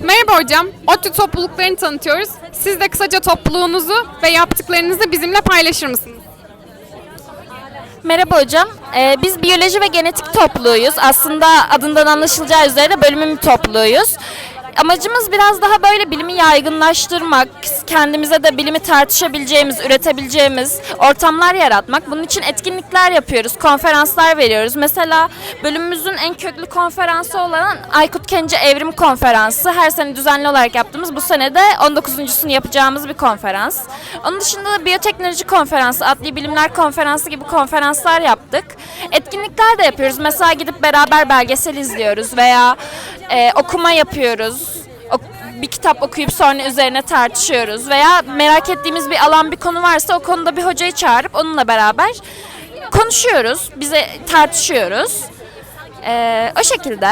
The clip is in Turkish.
Merhaba hocam. ODTÜ topluluklarını tanıtıyoruz. Siz de kısaca topluluğunuzu ve yaptıklarınızı bizimle paylaşır mısınız? Merhaba hocam. Ee, biz biyoloji ve genetik topluluğuyuz. Aslında adından anlaşılacağı üzere bölümün bir topluluğuyuz. Amacımız biraz daha böyle bilimi yaygınlaştırmak, kendimize de bilimi tartışabileceğimiz, üretebileceğimiz ortamlar yaratmak. Bunun için etkinlikler yapıyoruz, konferanslar veriyoruz. Mesela bölümümüzün en köklü konferansı olan Aykut Kence Evrim Konferansı. Her sene düzenli olarak yaptığımız bu sene de 19.sunu yapacağımız bir konferans. Onun dışında da biyoteknoloji konferansı, adli bilimler konferansı gibi konferanslar yaptık. Etkinlikler de yapıyoruz. Mesela gidip beraber belgesel izliyoruz veya e, okuma yapıyoruz. Ok- bir kitap okuyup sonra üzerine tartışıyoruz veya merak ettiğimiz bir alan bir konu varsa o konuda bir hocayı çağırıp onunla beraber konuşuyoruz. Bize tartışıyoruz. E, o şekilde.